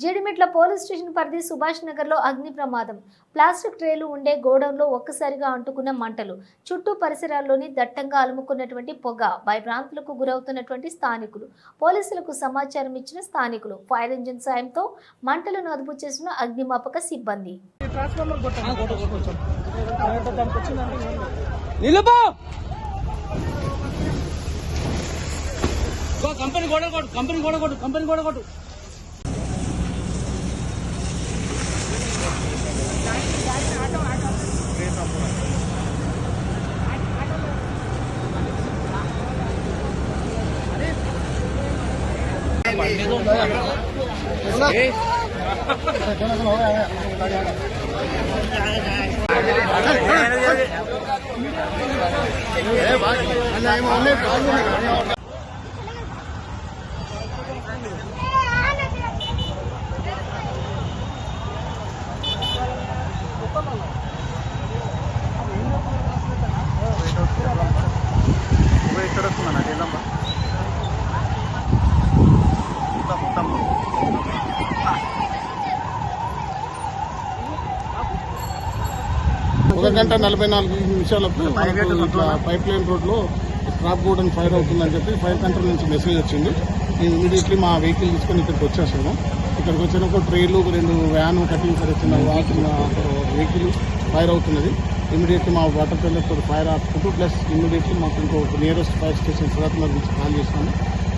Jeedimetla police station పరిధి సుభాష్ నగర్లో అగ్ని ప్రమాదం. ప్లాస్టిక్ ట్రేలు ఉండే గోడౌన్లో ఒక్కసారిగా అంటుకున్న మంటలు. చుట్టూ పరిసరాల్లోని దట్టంగా అలుముకున్నటువంటి పొగ భయభ్రాంతులకు గురవుతున్నటువంటి స్థానికులు. పోలీసులకు సమాచారం ఇచ్చిన స్థానికులు. ఫైర్ ఇంజిన్ సాయంతో మంటలను అదుపు చేసిన అగ్నిమాపక సిబ్బంది. కంపెనీ గోడ కొట్టు కంపెనీ గోడ కొట్టు కంపెనీ గోడ కొట్టు. 哎，完了！哎，我那搞不明白。ఒక గంట నలభై నాలుగు నిమిషాలకు ఇట్లా పైప్ లైన్ రోడ్లో ట్రాప్ గోడన్ ఫైర్ అవుతుందని చెప్పి ఫైర్ కంట్రోల్ నుంచి మెసేజ్ వచ్చింది. మేము ఇమీడియట్లీ మా వెహికల్ తీసుకొని ఇక్కడికి వచ్చేసాము ఇక్కడికి వచ్చినాక ట్రైన్లు రెండు van cutting walking vehicle fire అవుతున్నది. ఇమీడియట్లీ మా వాటర్తో ఫైర్ ఆపుకుంటూ ప్లస్ ఇమీడియట్లీ మాకు ఇంకో నియరెస్ట్ ఫైర్ స్టేషన్ సురత్నగర్ నుంచి కాల్ చేసినాము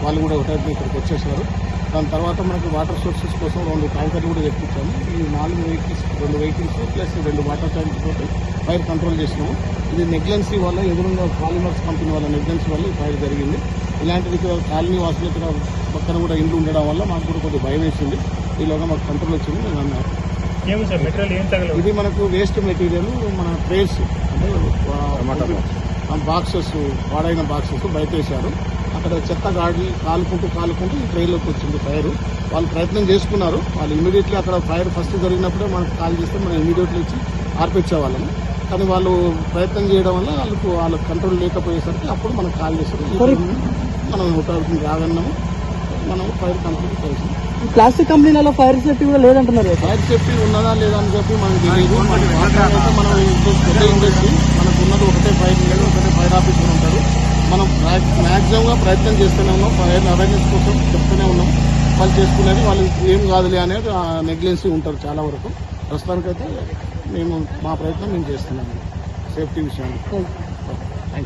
వాళ్ళు కూడా ఒకటే ఇక్కడికి వచ్చేసారు. దాని తర్వాత మనకి వాటర్ సోర్సెస్ కోసం రెండు ట్యాంకర్లు కూడా తెప్పించాము. ఈ నాలుగు వెహికల్స్ రెండు వెహికల్స్ ప్లస్ రెండు వాటర్ ట్యాంక్స్ తోటి ఫైర్ కంట్రోల్ చేసినాము. ఇది నెగ్లెన్సీ వల్ల ఎదురుగా పాలిమర్స్ కంపెనీ వాళ్ళ నెగ్లెన్సీ వల్ల ఈ ఫైర్ జరిగింది. ఇలాంటిది ఇక్కడ కాలనీ వాసులు ఇక్కడ పక్కన కూడా ఇండ్లు ఉండడం వల్ల మాకు కూడా కొద్దిగా భయం వేసింది. ఈలోగా మాకు కంట్రోల్ వచ్చింది. నేను అన్నారు ఇది మనకు వేస్ట్ మెటీరియల్ మన ట్రేస్ అంటే బాక్సెస్ వాడైన బాక్సెస్ బయట వేశారు అక్కడ చెత్త గాడి కాలుకుంటూ కాలుకుంటూ ఈ ట్రైన్లోకి వచ్చింది ఫైర్. వాళ్ళు ప్రయత్నం చేసుకున్నారు. వాళ్ళు ఇమీడియట్లీ అక్కడ ఫైర్ ఫస్ట్ జరిగినప్పుడే మనకు కాల్ చేస్తే మనం ఇమీడియట్లీ ఇచ్చి ఆర్పించేవాళ్ళము కానీ వాళ్ళు ప్రయత్నం చేయడం వల్ల వాళ్ళకు వాళ్ళ కంట్రోల్ లేకపోయేసరికి అప్పుడు మనకు కాల్ చేస్తారు మనం ఒకటి రాగన్నాము. మనం ఫైర్ కంప్లీట్ చేసాం ప్లాస్టిక్ కంపెనీలలో ఫైర్ సేఫ్టీ కూడా లేదంటున్నారు ఫైర్ సేఫ్టీ ఉన్నదా లేదా అని చెప్పి మనకు మన ఇండస్ట్రీ మనకు ఉన్నది ఒకటే ఫైర్ ఇంజన్ ఒకటే ఫైర్ ఆఫీసర్ ఉంటారు మనం మ్యాక్సిమంగా ప్రయత్నం చేస్తూనే ఉన్నాం. ఫైర్ అవేర్నెస్ కోసం చెప్తూనే ఉన్నాం. వాళ్ళు చేసుకునేది వాళ్ళు ఏం కాదులే అనేది నెగ్లెన్సీ ఉంటారు చాలా వరకు. ప్రస్తుతానికైతే మేము మా ప్రయత్నం మేము చేస్తున్నాము సేఫ్టీ విషయాన్ని